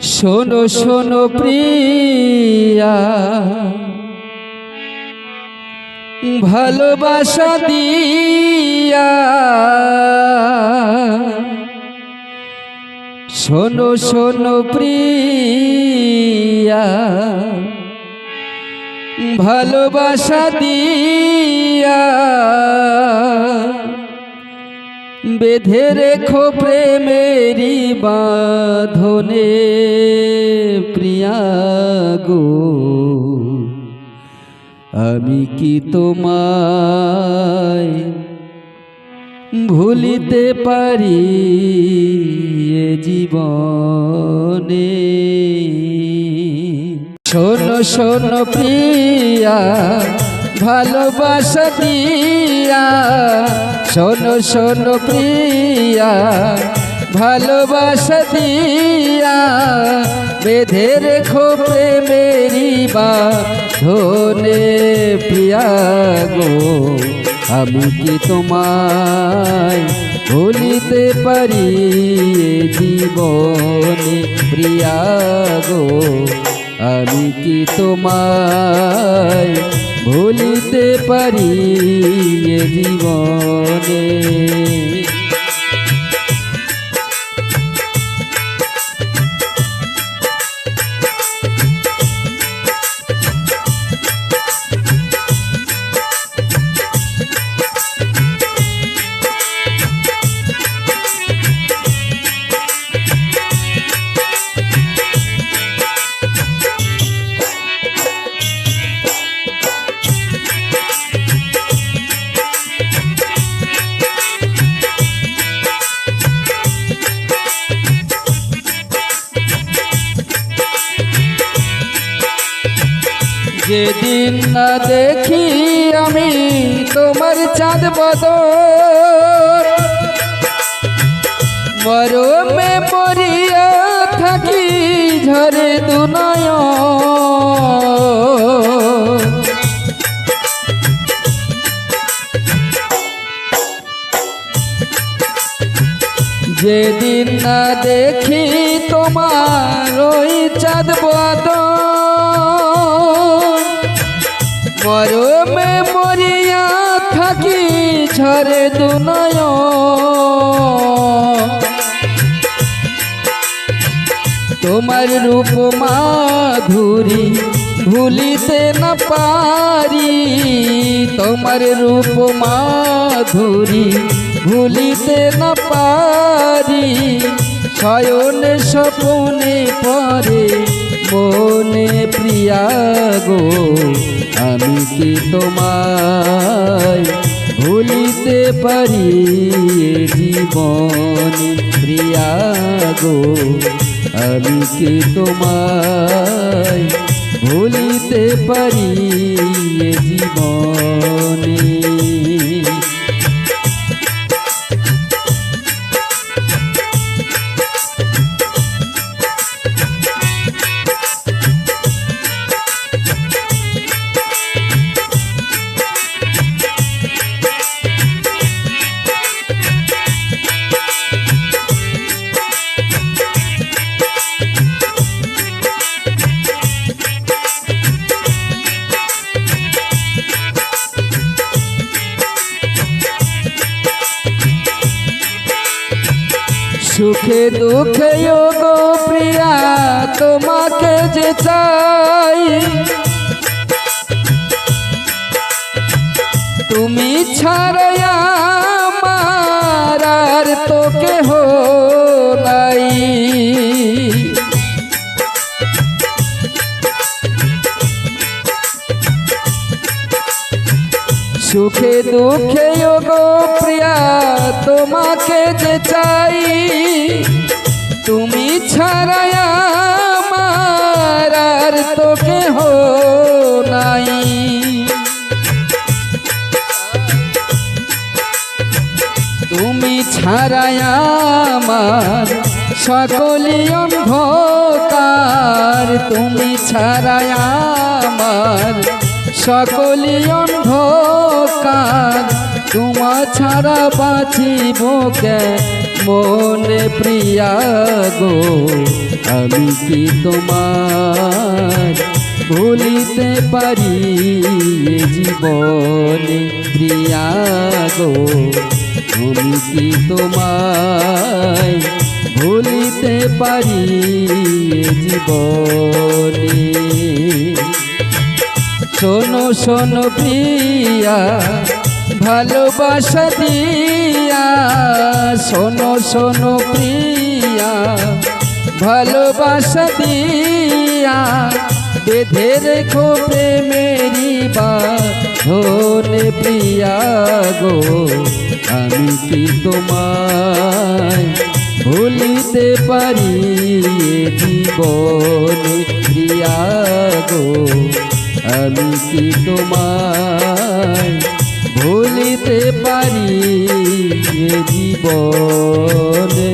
শোনো শোনো প্রিয়া। ভালোবাসা দিয়া। শোনো শোনো প্রিয়া। ভালোবাসা দিয়া। বেঁধে রেখো প্রেমেরি বাঁধনে প্রিয়া গো, আমি কি তোমায় ভুলিতে পারি এ জীবনে? শোনো শোনো প্রিয়া, ভালোবাসা দিয়া। শোনো শোনো প্রিয়া ভালোবাসা দিয়া বেঁধে রেখো প্রেমেরি বা ধনে প্রিয়া গো। আমি কি তোমায় ভুলিতে পারি জীবনে প্রিয়া গো? আমি কি তোমায় ভুলিতে পারি জীবনে? যেদিন না দেখি আমি তোমার চাঁদ বদর, মরমে মরিয়া থাকি ঝরে দুনয় যেদিন না দেখি তোমার ওই চাঁদ বদর মরমে মরিয়া থাকি ঝরে দুনয়। তোমার রূপ মাধুরী ভুলিতে না পারি। তোমার রূপ মাধুরী ভুলিতে না পারি। শয়নে স্বপনে পরে মনে প্রিয়া গো, আমি কি তোমায় ভুলিতে পারি জীবনে প্রিয়া গো? আমি কি তোমায় ভুলিতে পারি জীবনে সুখে দুঃখে গো প্রিয়া তোমাকে যে চাই। তুমি ছাড়া আর তো সুখে দুঃখে গো প্রিয়া, তোমাকে যে চাই, তুমি ছাড়াই আমার আর কেহ নাই। তুমি ছাড়াই আমার সকলি অন্ধকার, তুমি ছাড়াই আমার সকলি অন্ধকার, তোমা ছাড়া বাঁচিব কে মনে প্রিয়া গো, আমি কি তোমার ভুলিতে পারি জীবনে প্রিয়া গো? আমি কি তোমায় ভুলিতে পারি জীবনে? শোনো শোনো প্রিয়া, ভালোবাসা দিয়া। শোনো শোনো প্রিয়া, ভালোবাসা দিয়া। বেঁধে রেখো প্রেমেরি বাঁধনে প্রিয়া গো, আমি কি তোমায় ভুলিতে পারি জীবনে? আমি কি তোমায় ভুলিতে পারি এ জীবনে।